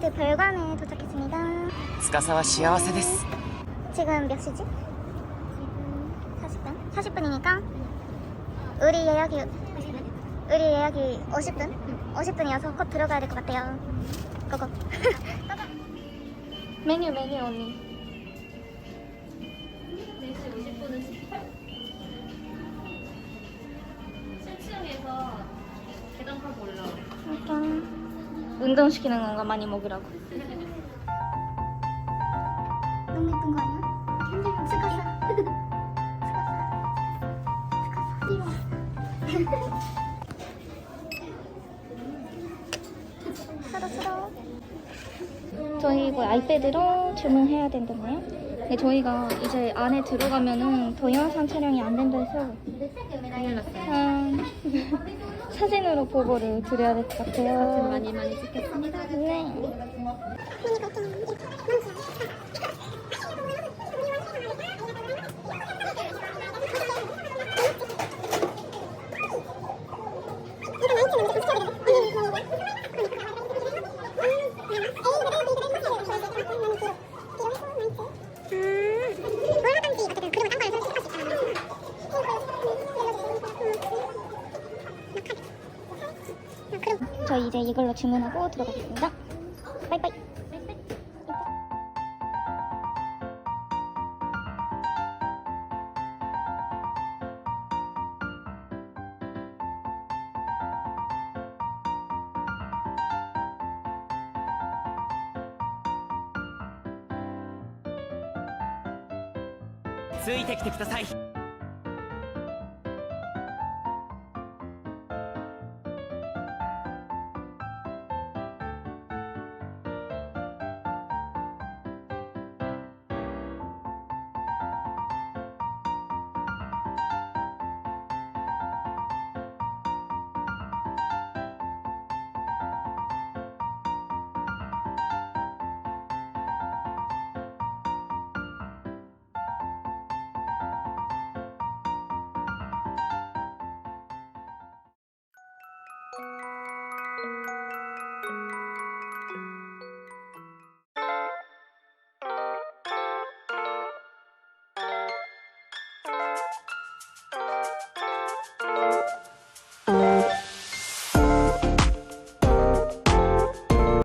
아이드 별관에 도착했습니다. 司は幸せです 지금 몇 시지? 지금 40분? 40분이니까 우리 예약이 우리 예약이 50분? 50분이어서 곧 들어가야 될 것 같아요. 고고. 메뉴 메뉴 언니. 운동시키는 건가 많이 먹으라고. 너무 예쁜 거 아니야? 스카사. 스카사. 저희 이거 아이패드로 주문해야 된다네요. 근데 저희가 이제 안에 들어가면은 동영상 촬영이 안 된다 해서 큰일 났어요. 아, 사진으로 보고를 드려야 될 것 같아요. 많이 많이 찍겠습니다. 네. 저 이제 이걸로 주문하고 들어가겠습니다. 빠이빠이.ついてきてください